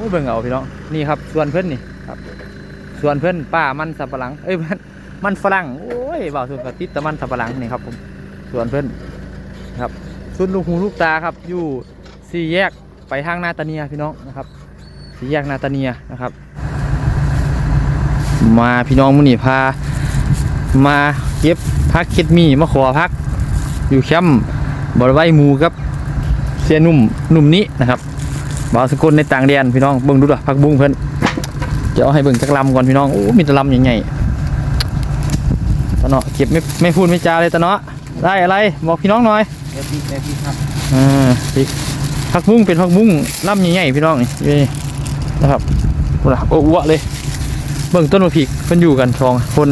อ้เบิ่งเอาพี่น้องนี่ครับส่วนเพิ่นนี่ครับส่วนเพิ่นป้ามันสับปะหลังเอ้ยมันมันฝรั่งโอ้ยบ่าวส่วนกระติดแต่มันสับปะหลังนี่ครับผมส่วนเพิ่นครับสุดลูกหูลูกตาครับอยู่สี่แยกไปทางนาตาเนียพี่น้องนะครับสี่แยกนาตาเนียนะครับ มาพี่น้องมื้อนี้พา มาเก็บพักเค็ดหมีมาขอพัก อยู่แคมป์บริไวหมูครับเสียหนุ่มหนุ่มนี้นะครับ บาสกุลในต่างแดนพี่น้องเบิ่งดูด้วยพักบุ้งเพิ่นจะเอาให้เบิ่งจักลำก่อนพี่น้องโอ้มีแตะลำใหญ่ๆตะเนาะเก็บไม่ไม่พูดไม่จาเลยตะเนาะได้อะไรบอกพี่น้องหน่อยเดี๋ยวพี่เดี๋ยวพี่ครับอ่าพริกผักบุ้งเป็นผักบุ้งลำใหญ่ๆพี่น้องนี่นี่นะครับพูดละโอ้อ้วเลย เบิ่งต้นมะพริกเพิ่นอยู่กันสองคน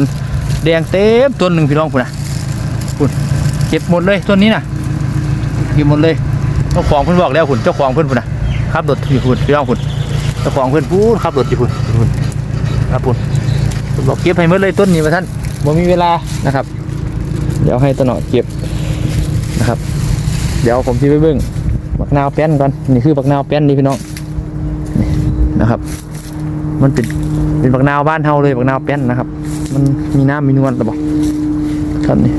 แดงเต็มต้นหนึ่งพี่น้องพุ่นะพุ่นเก็บหมดเลยต้นนี้น่ะเก็บหมดเลยเจ้าของเพิ่นบอกแล้วพุ่นเจ้าของเพิ่นพุ่นนะ ขับรถอยู่พุ่นพี่น้องพุ่นเจ้าของเพิ่อนพูดขับรถอยู่พุ่นพุ่นครับพุ่นบอกเก็บให้หมดเลยต้นนี้มาท่านบ่มีเวลานะครับ เดี๋ยวให้ตะหนอเก็บนะครับ เดี๋ยวผมจะไปเบิ่งบักนาวแป้นก่อนนี่คือบักนาวแป้นนี่พี่น้องนะครับ มันเป็นเป็นบักนาวบ้านเฮาเลยบักนาวแป้นนะครับ มันมีน้ำมีนวลหรือเปล่าครับนี่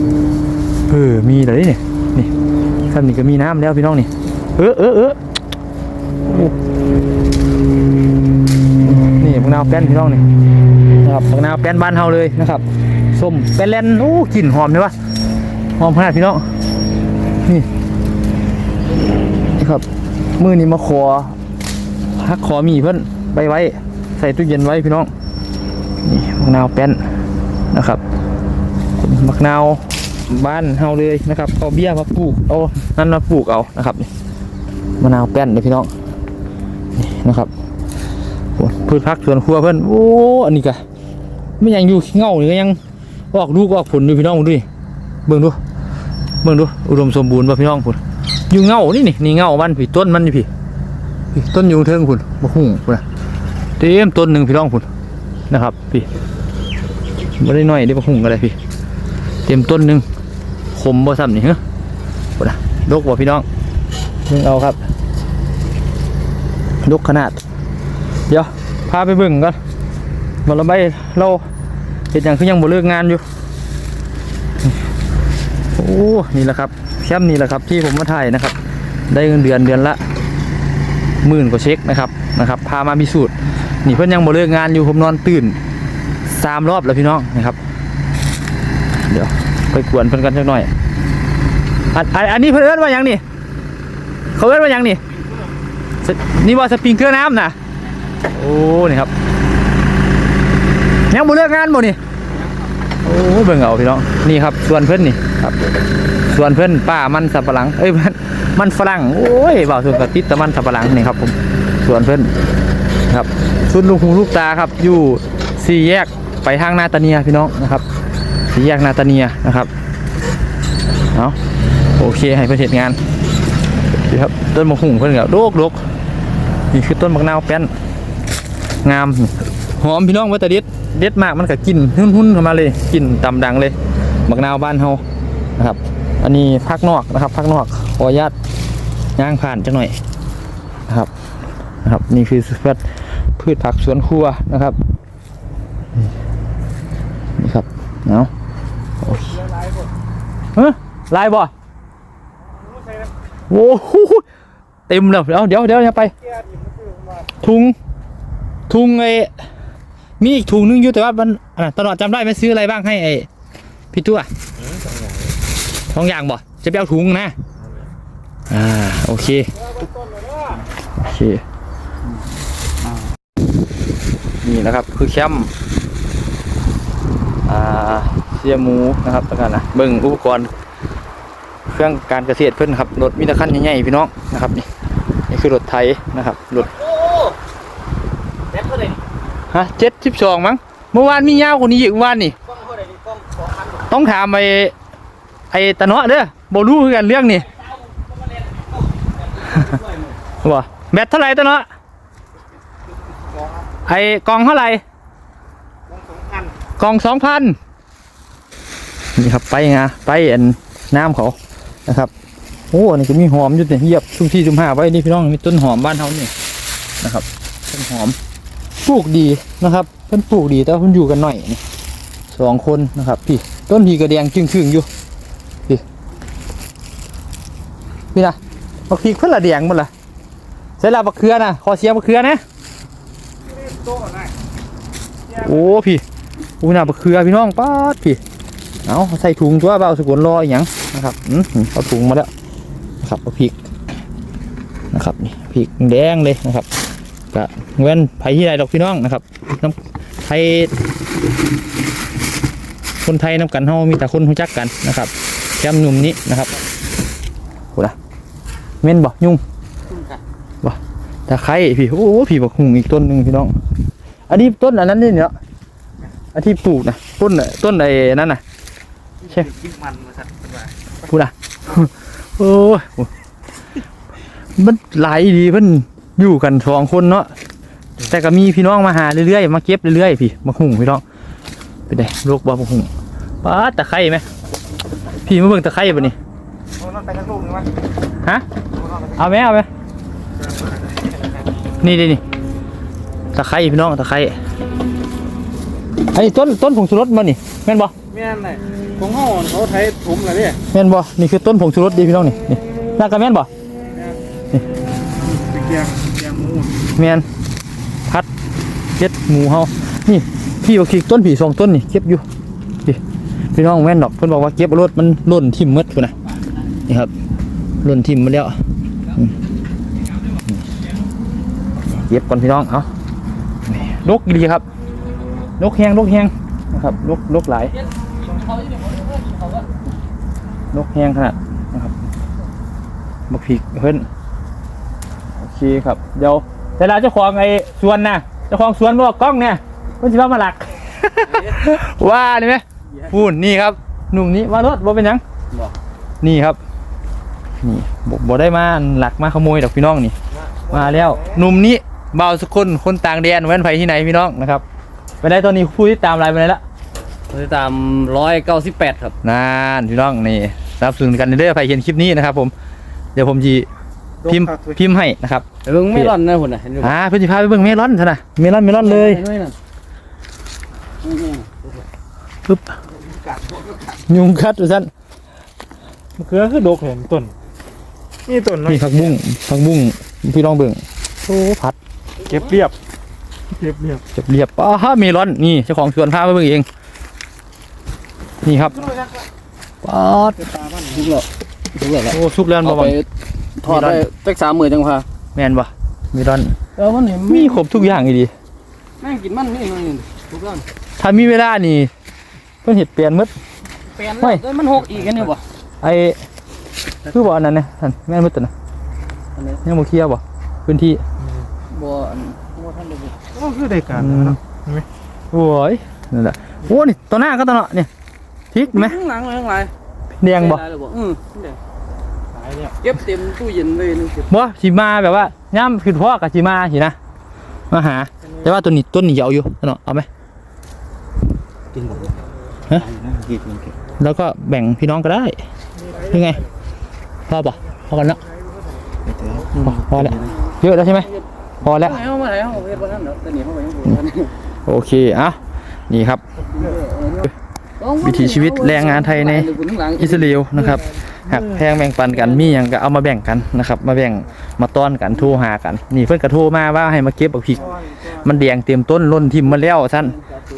เออมีแต่นี่นี่นี่ครับนี่ก็มีน้ำแล้วพี่น้องนี่ เออเออเออ นี่บักนาวแป้นพี่น้องนี่นะครับบักนาวแป้นบ้านเฮาเลยนะครับส้มแป้นแลนโอ้กลิ่นหอมเลยวะหอมขนาดพี่น้องนี่นะครับมือนี้มาขอฮักขอมีเพิ่นไปไว้ ใส่ตู้เย็นไว้พี่น้องนี่มะนาวแป้นนะครับมะนาวบ้านเฮาเลยนะครับเอาเบี้ยมาปลูกเอานั่นมาปลูกเอานะครับนี่มะนาวแป้นเลยพี่น้อง นะครับพืชพักสวนครัวเพื่อนโอ้อันนี้กะไม่ยังอยู่เงาเลยก็ยังออกลูกออกผลดูพี่น้องดูดิเบิ่งดูเบิ่งดูอุดมสมบูรณ์ป่ะพี่น้องพุ่นอยู่เงานี่นี่นี่เงามันพี่ต้นมันนี่พี่พี่ต้นอยู่เทิงพุ่นมะฮุ่งพุ่นเต็มต้นหนึ่งพี่น้องคุณนะครับ พี่ไม่ได้น้อยได้ปะหุ่งก็ได้พี่ เต็มต้นหนึ่งขมบ่ซ้ำนี่เหรอบ่นะดกบ่พี่น้องเบิ่งเอาครับ ดกขนาด เดี๋ยวพาไปบิ่งก่อนมาละใบเราเห็นอย่างคือยังบ่เลิกงานอยู่โอ้นี่แหละครับแคมป์นี่แหละครับที่ผมมาถ่ายนะครับ ได้เงินเดือนเดือนละหมื่นกว่าเช็คนะครับนะครับ พามาพิสูจน์นี่เพิ่อนยังบ่เลิกงานอยู่ผมนอนตื่นสามรอบแล้วพี่น้องนะครับ เดี๋ยวไปกวนเพิ่อนกันสักหน่อยอันอันนี้เพิ่อนว่ายังนี่เขาเอิ้นว่ายังนี่ นี่ว่าสปริงเกอร์น้ำนะโอ้นี่ครับยังบ่เลิกงานบ่นี่โอ้เบิ่งเอาพี่น้องนี่ครับส่วนเพิ่อนนี่ครับ ส่วนเพิ่อนป้ามันสับปะหลังเอ้ยมันมันฝรั่งโอ้ยบ่าวส่วนกระติดแต่มันสับปะหลังนี่ครับผมส่วนเพิ่อนครับสุดลูกหูลูกตาครับ อยู่สี่แยกไปทางนาตาเนียพี่น้องนะครับสี่แยกนาตาเนียนะครับเอาโอเคให้เพื่อนเห็นงานนี่ครับต้นมะฮุ่งเพื่อนกับโลกโลก นี่คือต้นมะนาวแป้นงามหอมพี่น้องว่าแต่เด็ดเด็ดมากมันก็กลิ่นหุ่นๆเข้ามาเลยกลิ่นตำดังเลยมะนาวบ้านเฮานะครับ อันนี้ภาคนอกนะครับภาคนอกขออนุญาตย่างผ่านจังหน่อยนะครับนะครับนี่คือพืชพืชผักสวนครัวนะครับนี่ครับเนาะโอเคเฮ้ยลายบ่โอ้โหเต็มแล้วเดี๋ยวเดี๋ยวเดี๋ยวไป ถุงถุงไอ้มีอีกถุงนึงอยู่แต่ว่ามันตลอดจำได้ไหมซื้ออะไรบ้างให้ไอ้พี่ตัวทองอย่างบ่จะไปเอาถุงนะ อ่าโอเคโอเคนี่นะครับคือแคมป์อ่าเสียหมูนะครับแล้วกันนะเบิ่งอุปกรณ์เครื่องการเกษตรเพิ่นครับรถมีตะคันใหญ่ๆพี่น้องนะครับนี่นี่คือรถไถนะครับรถ โอ้แบ็คเท่าไหร่นี่ ฮะเจ็ดสิบสองมั้งเมื่อวานมียาวกว่านี้อีกเมื่อวานนี่ต้องถามไอ้ไอ้ตะเนาะเด้อบรู้คือกันเรื่องนี่ว่าแบตเท่าไหร่ตะเนาะไอ้กองเท่าไหร่กองสองพันกองสองพันนี่ครับไปไงไปอันน้ำเขานะครับโอ้อันนี่ก็มีหอมอยู่เนี่ยเหยียบชุ่มที่ชุ่มห้าไว้นี่พี่น้องมีต้นหอมบ้านเขานี่นะครับต้นหอม ปลูกดีนะครับ เพิ่นปลูกดีแต่ว่าเพิ่นอยู่กันหน่อยนี่สองคนนะครับ พี่ต้นพีกระแดงจึงครึ่งๆอยู่พี่พี่นะบักพีเพิ่นละแดงหมดละใส่ละบักเขือนะขอเสียบักเขือนะโอ้พี่อูน่าบักเขือพี่น้องป๊าดพี่เอาใส่ถุงตัวเบาสกุลรออย่างนะครับอืมเอาถุงมาแล้วนะครับเอาพริกนะครับนี่พริกแดงเลยนะครับ กะเว้นไผที่ใดดอกพี่น้องนะครับน้ำไทยคนไทยน้ำกันเฮามีแต่คนรู้จักกันนะครับแคมหนุ่มนี้นะครับโหนะเม่นบ่ยุ่งตะไคร้พี่โอ้โหพี่บักหุงอีกต้นหนึ่งพี่น้อง อันนี้ต้นอันนั้นนี่เนาะอันที่ปลูกนะต้นน่ะต้นไอ้นั่นน่ะใช่กินมันมาสัตว์เป็นไงพูดอะโอ้ยมันหลายดีเพิ่น อยู่กันสองคนเนาะแต่ก็มีพี่น้องมาหาเรื่อยๆมาเก็บเรื่อยๆพี่มาหุงพี่น้องเป็นไงโรคบ่มาหุงป้าดตะไคร้ไหมพี่มาเบิ่งตะไคร้ป่ะนี่โอ้นั่นไปทั้งลูกเลยมั้ยฮะโอ้นั่นไปเอาไหมเอาไหมนี่นี่นี่ตะไคร้พี่น้องตะไคร้ไอ้ต้นต้นผงชูรสมานี่แม่นบ่แม่นเลยของห้องเขาไทยถุมเลยเนี่ยแม่นบ่นี่คือต้นผงชูรสดีพี่น้องนี่นี่น่ากระแม่นบ่ไแมนพัดเก็ดหมูเฮานี่พี่บอกขี่ต้นผีสองต้นนี่เก็บอยู่พี่พี่น้องแม่นดอกเพิ่อนบอกว่าเก็บรถมันล่นทิ่มมดพุ่นะนี่ครับล่นทิ่มมาแล้วเก็บก่อนพี่น้องเอานี่นกดีครับนกแฮงนกแฮงนะครับนกนกหลายนกแหงขนาดนะครับมาผิกเพิ่นโอเคครับเดี๋ยว แต่ละเจ้าของไอ้สวนนะเจ้าของสวนบอกกล้องเนี่ยเพิ่นสิว่ามาหลัก ว่านี่ไหมพูนนี่ครับหนุ่มนี้ว่ารถบ่เป็นหยังบอกนี่ครับ นี่บ่บ่ได้มาหลักมาขโมยดอกพี่น้องนี่ มาแล้วหนุ่มนี้เบาวสกุลคนต่างแดนแว้นไผที่ไหนพี่น้องนะครับไปได้ตอนนี้ผู้ที่ตามไลน์ไปไหนละตามร้อยเก้าสิบแปดครับนานพี่น้องนี่รับสนุนกันเรื่อยๆไปเห็นคลิปนี้นะครับผมเดี๋ยวผมจี พิมพ์พิมพ์ให้นะครับเบิ่งไม่ร้อนนะหุ่นน่ะเห็นดูอ่าเพื่อนจะพาไปเบิ่งเมลอนซะนะเมลอนเมลอนเลยด้วยนั่นปึ๊บยุงกัดดูสั้นมะเขือคือดกเห็นต้นนี่ต้นเนาะนี่ผักบุ้งผักบุ้งพี่ลองเบิ่งโอ้ผัด เก็บเรียบ เก็บเรียบเรียบเรียบป้าเมลอนนี่เจ้าของสวนพาไปเบิ่งเอง นี่ครับป๊าดทุกแล้วทุกแล้วโอ้สุกแล้วเอาบ่ไปบัง ทอดได้จักสามหมื่นจังพาแม่นบ่เมลอนเออมันนี่มีครบทุกอย่างอีดีแม่งกินมันนี่มันนี่ทุกแล้วถ้ามีเวลานี่เพิ่นเฮ็ดเปลี่ยนหมดเปลี่ยนเฮ้ยแล้วมันหกอีกอันนี้บ่ไอ้คือบ่อันนั้นนะท่านแม่นหมดตัวน่ะอันนี้ยังบ่เคลียร์บ่พื้นที่บ่อันบ่ทันได้บ่ก็คือได้การอืมเนาะโอ้ยนั่นแหละโอ้นี่ตัวหน้าก็ตัวเนาะเนี่ยพริกไหมข้างหลังเลยข้างหลังแดงบ่ได้เลยบ่อือแดงหาย เนี่ยเก็บเต็มตู้เย็นเลยนึงเก็บบ่สิมาแบบว่าย่ำคือพ่อกับสิมาสินะมาหา แต่ว่าตัวนี้ต้นนี้ยาวอยู่ตัวเนาะเอาไหมกินบ่ฮะกินมันเก็บแล้วก็แบ่งพี่น้องก็ได้ยังไงพอป่ะพอกันเนาะพอพอแล้วเยอะแล้วใช่ไหมพอแล้วเอามาไหนเอาเฮ็ดบ่ทันเด้อแต่นี่เขาไปยังบ่ทันโอเคอะนี่ครับ วิถีชีวิตแรงงานไทยในอิสราเอลนะครับ หักแพงแบ่งปันกันมีอย่างก็เอามาแบ่งกันนะครับ มาแบ่งมาต้อนกันโทรหากัน นี่เพื่อนก็โทรมาว่าให้มาเก็บบักพริก มันแดงเต็มต้นล้นทิมมาแล้วท่าน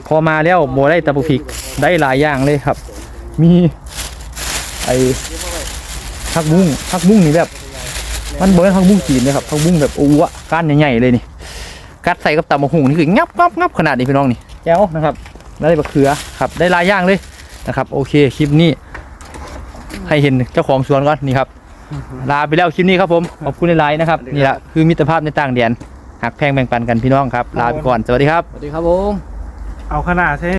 พอมาแล้วโบได้แตะบักพริกได้หลายอย่างเลยครับ มีไอ้ผักบุ้งผักบุ้งนี่แบบ มันบ่เป็นผักบุ้งจีนเลยครับผักบุ้งแบบอ้วก้านใหญ่ๆเลยนี่กัดใส่กับตำบักหุ่งนี่คืองับงับงับขนาดนี้พี่น้องนี่แก้วนะครับแล้วได้บักเขือครับได้หลายอย่างเลยนะครับ โอเคคลิปนี้ ให้เห็นเจ้าของสวนก่อนนี่ครับลาไปแล้วคลิปนี้ครับผมขอบคุณในไลน์นะครับนี่แหละคือมิตรภาพในต่างแดนหักแพงแบ่งปันกันพี่น้องครับ ลาไปก่อนสวัสดีครับ สวัสดีครับผมเอาขนาดใช่